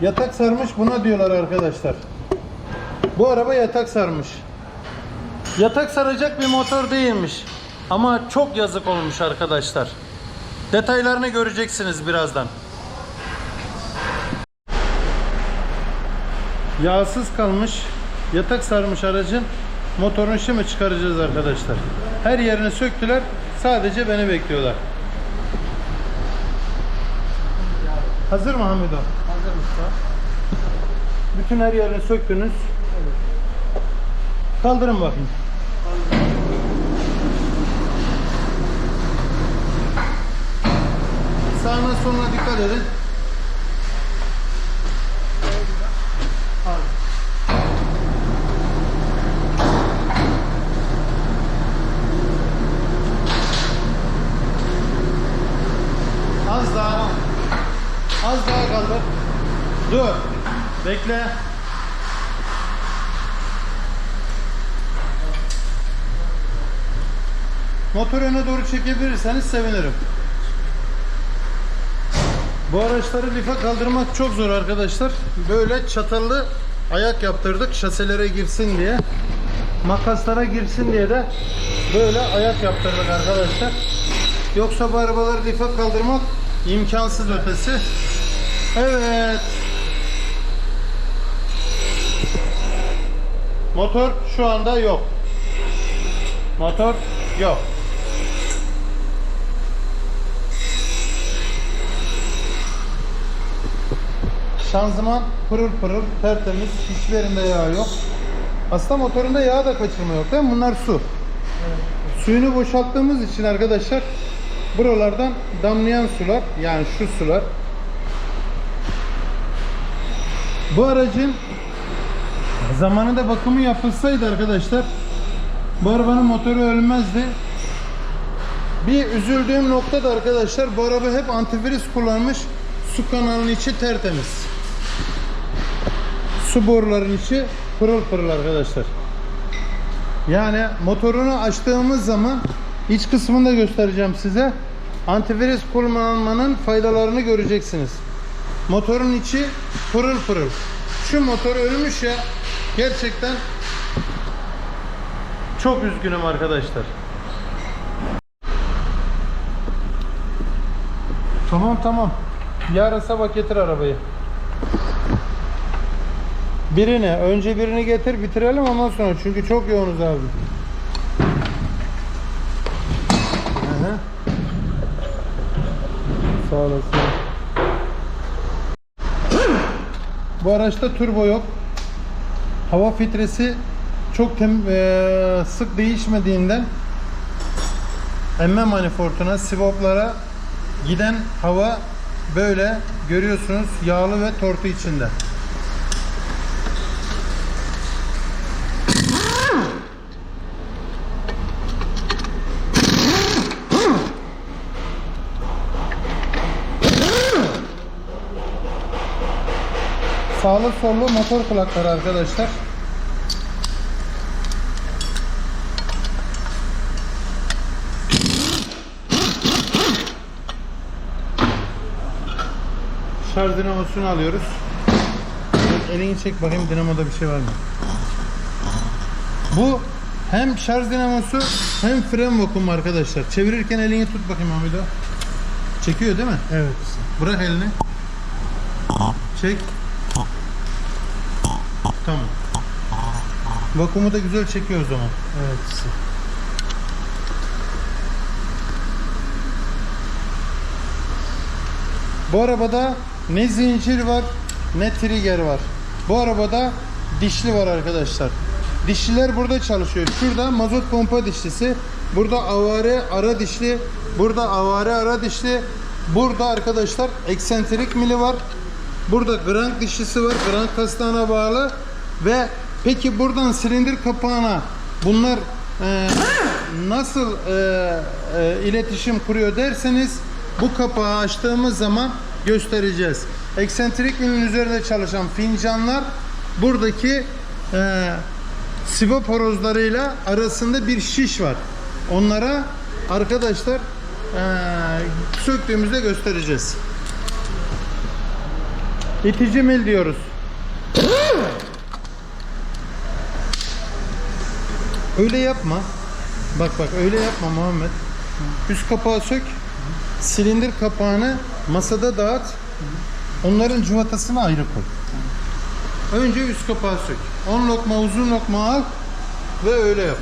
Yatak sarmış buna diyorlar arkadaşlar. Bu araba yatak sarmış. Yatak saracak bir motor değilmiş. Ama çok yazık olmuş arkadaşlar. Detaylarını göreceksiniz birazdan. Yağsız kalmış, yatak sarmış aracın motorunu şimdi çıkaracağız arkadaşlar. Her yerini söktüler, sadece beni bekliyorlar. Hazır mı Hamido? Bütün her yerini söktünüz. Kaldırın bakayım. Sağına soluna dikkat edin. Az daha. Az daha kaldır. Dur. Bekle. Motor öne doğru çekebilirseniz sevinirim. Bu araçları life kaldırmak çok zor arkadaşlar. Böyle çatallı ayak yaptırdık şaselere girsin diye. Makaslara girsin diye de böyle ayak yaptırdık arkadaşlar. Yoksa bu arabaları life kaldırmak imkansız ötesi. Evet. Motor şu anda yok. Motor yok. Şanzıman pırıl pırıl tertemiz. Hiçbir yerinde yağ yok. Aslında motorunda yağ da kaçırma yok değil mi? Bunlar su. Suyunu boşalttığımız için arkadaşlar buralardan damlayan sular yani şu sular bu aracın zamanında bakımı yapılsaydı arkadaşlar bu arabanın motoru ölmezdi. Bir üzüldüğüm nokta da arkadaşlar bu araba hep antifriz kullanmış. Su kanalının içi tertemiz. Su boruların içi pırıl pırıl arkadaşlar. Yani motorunu açtığımız zaman iç kısmını da göstereceğim size. Antifriz kullanmanın faydalarını göreceksiniz. Motorun içi pırıl pırıl. Şu motor ölmüş ya. Gerçekten çok üzgünüm arkadaşlar. Tamam tamam. Yarın sabah getir arabayı. Birini, önce birini getir bitirelim ondan sonra çünkü çok yoğunuz abi. Hı. Sağ olasın. Bu araçta turbo yok. Hava filtresi çok tem- eee, sık değişmediğinden emme manifolduna, sivoplara giden hava böyle görüyorsunuz yağlı ve tortu içinde. Sağlı sollu motor kulakları arkadaşlar. Şarj dinamosunu alıyoruz. Elini çek bakayım dinamoda bir şey var mı? Bu hem şarj dinamosu hem fren vakumu arkadaşlar. Çevirirken elini tut bakayım Hamido. Çekiyor değil mi? Evet. Bırak elini. Çek. Tamam. Vakumu da güzel çekiyor o zaman. Evet. Bu arabada ne zincir var ne trigger var. Bu arabada dişli var arkadaşlar. Dişliler burada çalışıyor. Şurada mazot pompa dişlisi. Burada avare ara dişli. Burada avare ara dişli. Burada arkadaşlar eksentrik mili var. Burada grank dişlisi var. Grank kastağına bağlı. Ve peki buradan silindir kapağına bunlar e, nasıl e, e, iletişim kuruyor derseniz bu kapağı açtığımız zaman göstereceğiz. Eksentrik milin üzerinde çalışan fincanlar buradaki e, sivop horozlarıyla arasında bir şiş var. Onlara arkadaşlar e, söktüğümüzde göstereceğiz. İtici mil diyoruz. Öyle yapma. Bak bak öyle yapma Muhammed. Üst kapağı sök. Silindir kapağını masada dağıt. Onların cıvatasını ayrı koy. Önce üst kapağı sök. 10 lokma uzun lokma al ve öyle yap.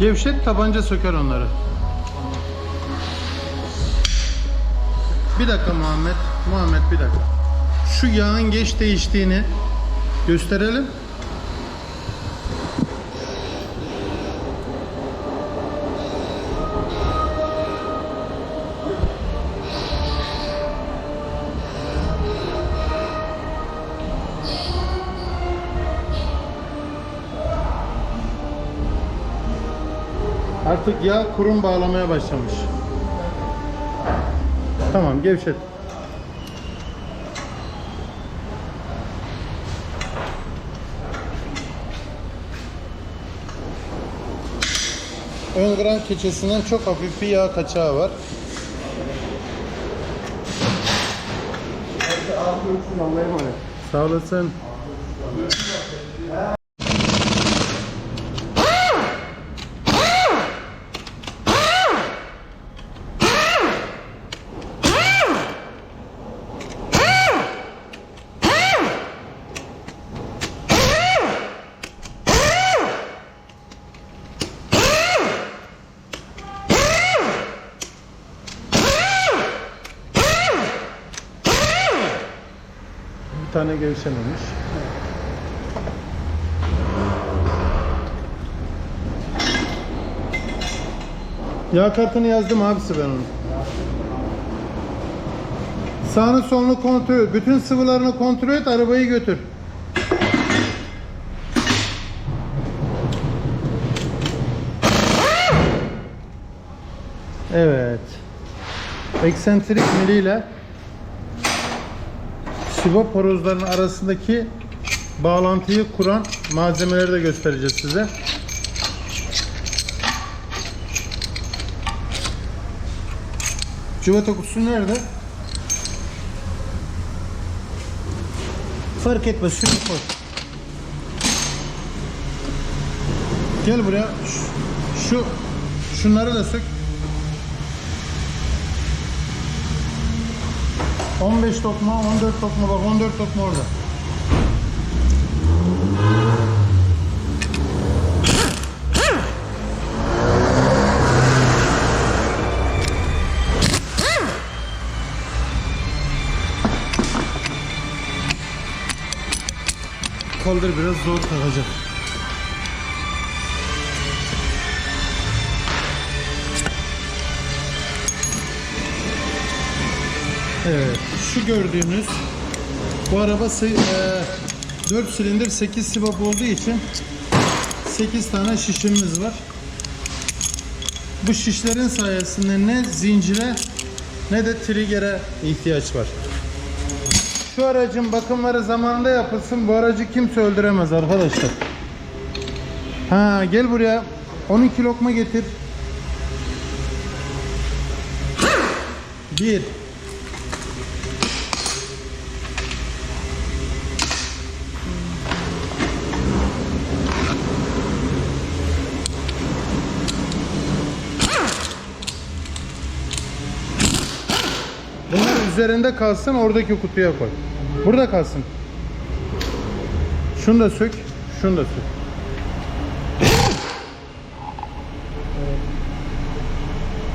Gevşet tabanca söker onları. Bir dakika Muhammed. Muhammed bir dakika. Şu yağın geç değiştiğini gösterelim. Artık yağ kurum bağlamaya başlamış. Tamam gevşet. Ön gran keçesinden çok hafif bir yağ kaçağı var. Sağ olasın. Bir tane gevşememiş. Yağ kartını yazdım abisi ben onu. Sağını solunu kontrol. Bütün sıvılarını kontrol et. Arabayı götür. Evet. Eksentrik miliyle sıvı porozların arasındaki bağlantıyı kuran malzemeleri de göstereceğiz size. Cıvata kutusu nerede? Fark etmez şunu koy. Gel buraya. Şu şunları da sök. 15 tokma, 14 tokma bak 14 tokma orada. Kaldır biraz zor kalacak. Evet, şu gördüğünüz bu araba 4 silindir 8 sibop olduğu için 8 tane şişimiz var. Bu şişlerin sayesinde ne zincire ne de trigger'e ihtiyaç var. Şu aracın bakımları zamanında yapılsın. Bu aracı kimse öldüremez arkadaşlar. Ha gel buraya. 12 lokma getir. 1 Bunlar üzerinde kalsın oradaki kutuya koy. Burada kalsın. Şunu da sök. Şunu da sök.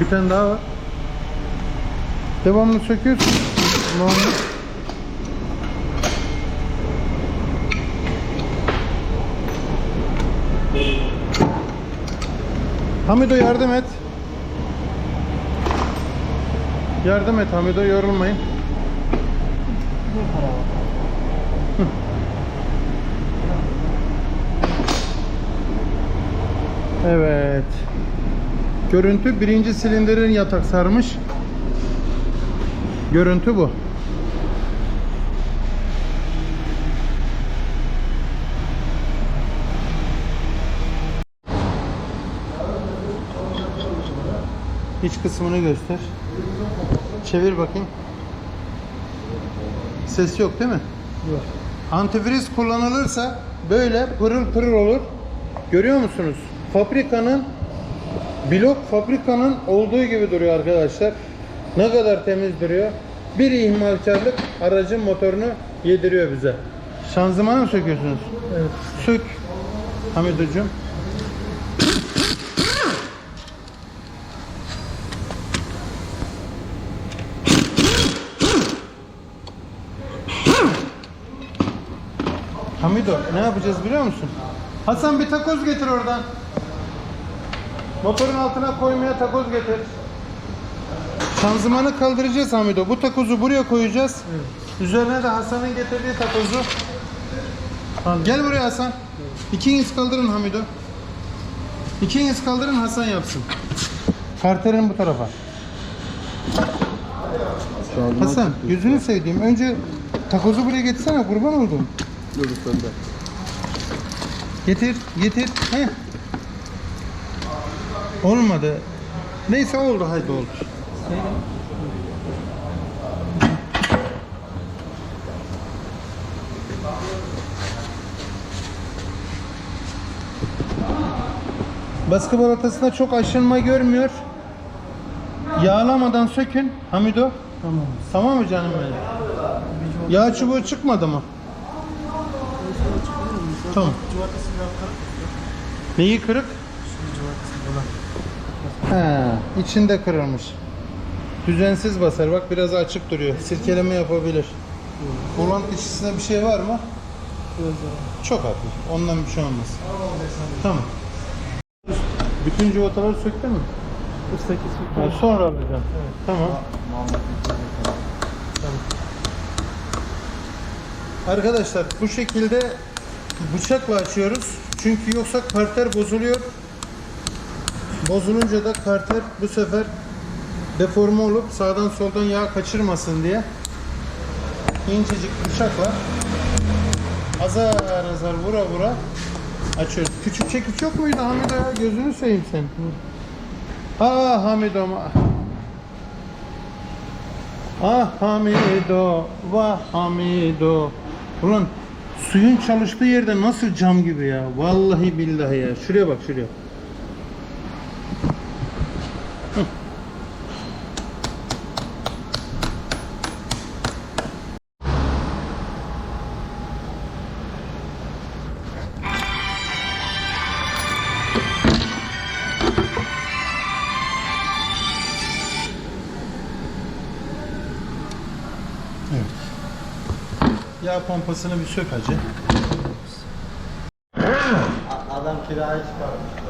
Bir tane daha var. Devamlı söküyorsun. Normal. Hamido yardım et. Yardım et Hamido yorulmayın. Evet. Görüntü birinci silindirin yatak sarmış. Görüntü bu. İç kısmını göster. Çevir bakayım. Ses yok değil mi? Yok. Antifriz kullanılırsa böyle pırıl pırıl olur. Görüyor musunuz? Fabrikanın blok fabrikanın olduğu gibi duruyor arkadaşlar. Ne kadar temiz duruyor. Bir ihmalkarlık aracın motorunu yediriyor bize. Şanzımanı mı söküyorsunuz? Evet. Sök. Hamid Hamido ne yapacağız biliyor musun? Hasan bir takoz getir oradan. Motorun altına koymaya takoz getir. Şanzımanı kaldıracağız Hamido. Bu takozu buraya koyacağız. Üzerine de Hasan'ın getirdiği takozu. Tamam. Gel buraya Hasan. İkiniz kaldırın Hamido. İkiniz kaldırın Hasan yapsın. Karterin bu tarafa. Hasan gözünü sevdiğim önce takozu buraya getirsene kurban oldum. Dur sende. Getir, getir. Heh. Olmadı. Neyse oldu, haydi oldu. Baskı balatasında çok aşınma görmüyor. Yağlamadan sökün Hamido. Tamam. Tamam mı canım benim? Yağ çubuğu çıkmadı mı? Tamam. Cumartesi bir hafta. Neyi kırık? Şimdi cumartesi falan. He, içinde kırılmış. Düzensiz basar. Bak biraz açık duruyor. Sirkeleme yapabilir. Volant dişisinde bir şey var mı? Çok hafif. Ondan bir şey olmaz. Tamam. Bütün civataları söktün mü? Üstteki Ha, sütü. sonra alacağım. Tamam. Arkadaşlar bu şekilde bıçakla açıyoruz. Çünkü yoksa karter bozuluyor. Bozulunca da karter bu sefer deforme olup sağdan soldan yağ kaçırmasın diye incecik bıçakla azar azar vura vura açıyoruz. Küçük çekiç yok muydu Hamido ya? Gözünü seveyim sen. Ah Hamido ma- Ah Hamido, vah Hamido. Ulan suyun çalıştığı yerde nasıl cam gibi ya. Vallahi billahi ya. Şuraya bak şuraya. Yağ pompasını bir sök hacı. Adam kirayı çıkarmış.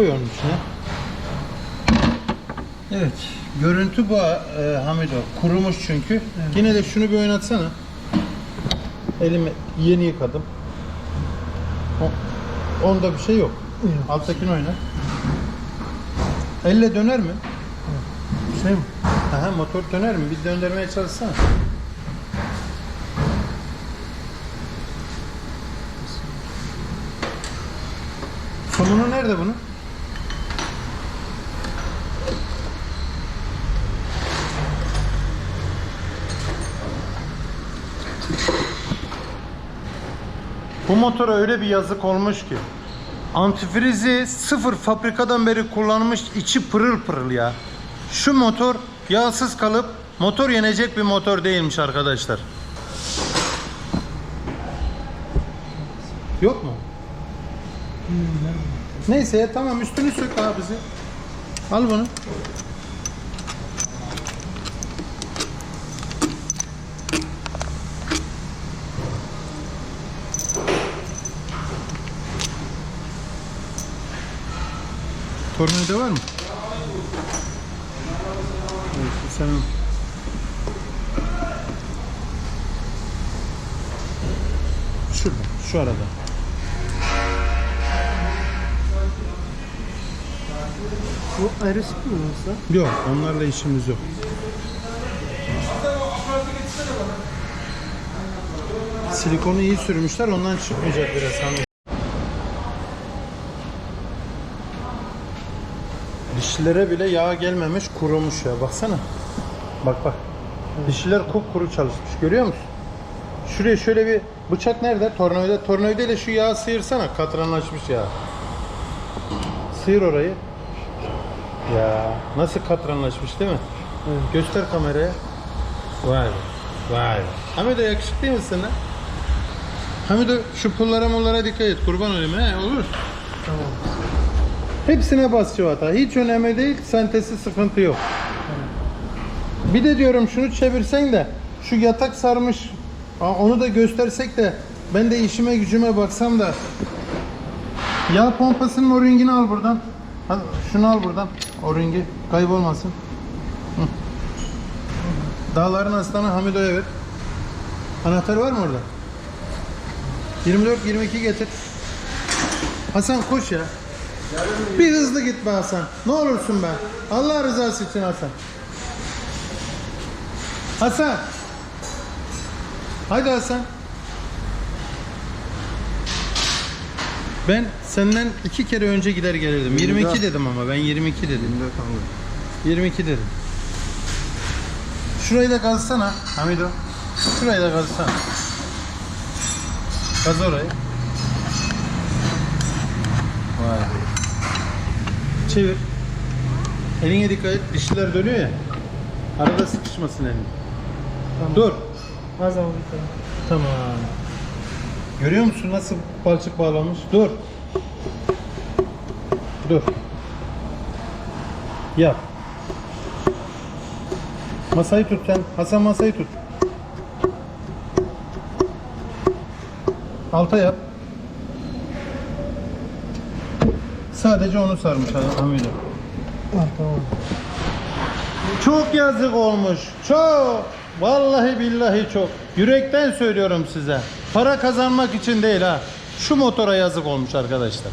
Koy onun içine. Evet. Görüntü bu e, Hamido. Kurumuş çünkü. Yine de şunu bir oynatsana. Elimi yeni yıkadım. O- onda bir şey yok. Yok. Alttakini oyna. Elle döner mi? Şey mi? Aha, motor döner mi? Bir döndürmeye çalışsana. Somunu nerede bunun? Bu motora öyle bir yazık olmuş ki. Antifrizi sıfır fabrikadan beri kullanmış içi pırıl pırıl ya. Şu motor yağsız kalıp motor yenecek bir motor değilmiş arkadaşlar. Yok mu? Neyse tamam üstünü sök abisi. Al bunu. Tornavida var mı? Evet, sen Şurada, şu arada. Bu sıkı mı usta? Yok, onlarla işimiz yok. Silikonu iyi sürmüşler, ondan çıkmayacak biraz hani. Dişlilere bile yağ gelmemiş, kurumuş ya. Baksana. Bak bak. Dişliler kupkuru çalışmış. Görüyor musun? Şuraya şöyle bir bıçak nerede? Tornavida. Tornavida ile şu yağı sıyırsana. Katranlaşmış ya. Sıyır orayı. Ya nasıl katranlaşmış değil mi? Evet. Göster kameraya. Vay be. Vay be. Hamido yakışıklı değil misin lan? Hamido şu pullara mullara dikkat et. Kurban olayım he olur. Tamam. Hepsine bas çivata. Hiç önemli değil. Sentesi sıkıntı yok. Bir de diyorum şunu çevirsen de şu yatak sarmış. Onu da göstersek de ben de işime gücüme baksam da yağ pompasının o ringini al buradan. Hadi şunu al buradan. O ringi kaybolmasın. Hı. Dağların aslanı Hamido'ya ver. Anahtar var mı orada? 24 22 getir. Hasan koş ya. Bir hızlı git be Hasan. Ne olursun be. Allah rızası için Hasan. Hasan. Haydi Hasan. Ben senden iki kere önce gider gelirdim. 22 dedim ama ben 22 dedim. 22 dedim. Şurayı da gazsana Hamido. Şurayı da gazsana. Gaz orayı. Vay be. Çevir. Eline dikkat et. Dişliler dönüyor ya. Arada sıkışmasın elin. Tamam. Dur. Her zaman bir tane. Tamam. Görüyor musun nasıl balçık bağlamış? Dur. Dur. Yap. Masayı tut sen. Hasan masayı tut. Alta yap. Sadece onu sarmış. Ah, tamam. Çok yazık olmuş. Çok. Vallahi billahi çok. Yürekten söylüyorum size. Para kazanmak için değil ha. Şu motora yazık olmuş arkadaşlar.